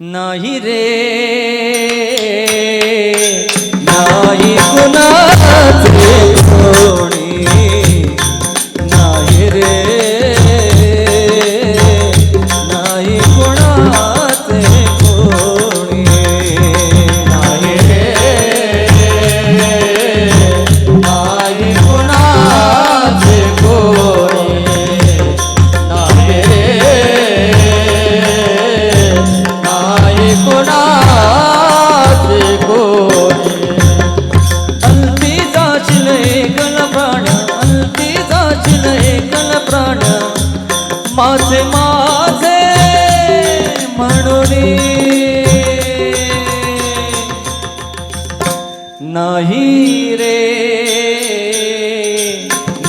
नाही रे माझे माझे म्हणून नाही रे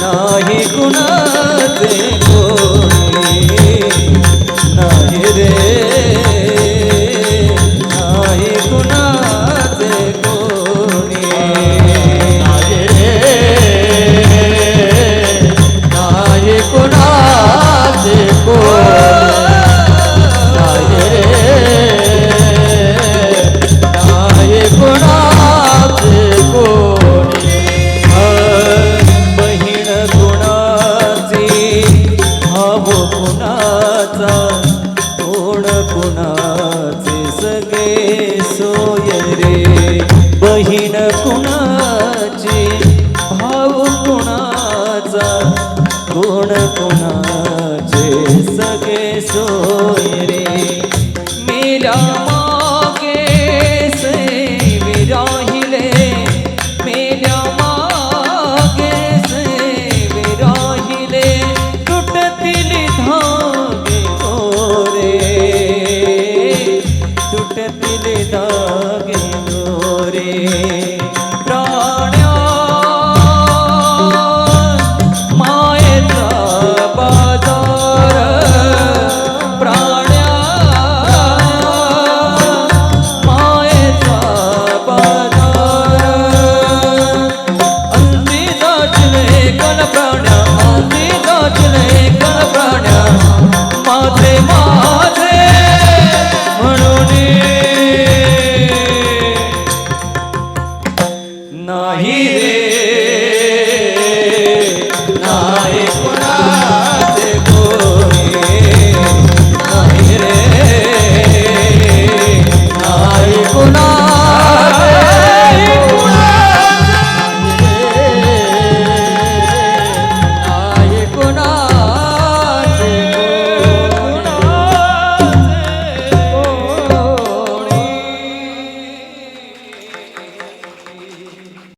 नाही कुणाचे कोणी. नाही रे नाही कुणाचे कोणी. कुणाचा कोण कुणाचे सगळे सोय रे? बहीण कुणाची? भाऊ कुणाचा? कोण कुणाचे सगळे सोय रे? मेल्या গেল রে